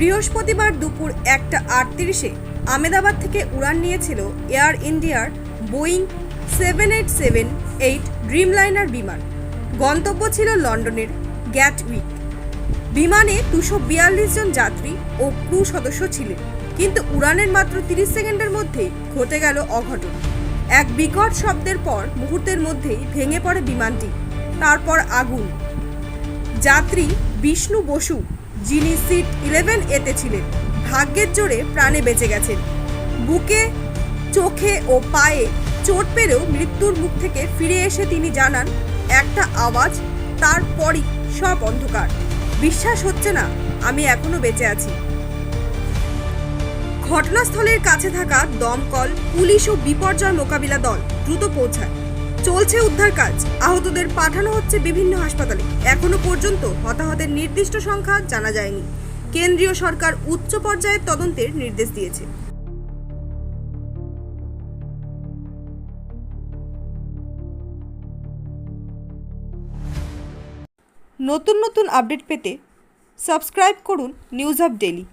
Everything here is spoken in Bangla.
বৃহস্পতিবার দুপুর একটা আটত্রিশে আমেদাবাদ থেকে উড়ান নিয়েছিল এয়ার ইন্ডিয়ার Boeing seven eight seven eight Dreamliner বিমান। গন্তব্য ছিল লন্ডনের গ্যাটউইক। বিমানে দুশো বিয়াল্লিশ জন যাত্রী ও ক্রু সদস্য ছিলেন, কিন্তু উড়ানের মাত্র তিরিশ সেকেন্ডের মধ্যেই ঘটে গেল অঘটন। এক বিকট শব্দের পর মুহূর্তের মধ্যেই ভেঙে পড়ে বিমানটি, তারপর আগুন। যাত্রী বিষ্ণু বসু, যিনি সিট ইলেভেন এতে ছিলেন, ভাগ্যের জোরে প্রাণে বেঁচে গেছেন। বুকে, চোখে ও পায়ে চোট পেলেও মৃত্যুর মুখ থেকে ফিরে এসে তিনি জানান, একটা আওয়াজ, তারপরই সব অন্ধকার। বিশ্বাস হচ্ছে না, আমি এখনও বেঁচে আছি। ঘটনাস্থলের কাছে থাকা দমকল, পুলিশ ও বিপর্যয় মোকাবিলা দল দ্রুত পৌঁছায়। চলছে উদ্ধার কাজ। আহতদের পাঠানো হচ্ছে বিভিন্ন হাসপাতালে। এখনও পর্যন্ত হতাহতের নির্দিষ্ট সংখ্যা জানা যায়নি। কেন্দ্রীয় সরকার উচ্চ পর্যায়ের তদন্তের নির্দেশ দিয়েছে। নতুন নতুন আপডেট পেতে সাবস্ক্রাইব করুন নিউজ আপ ডেলি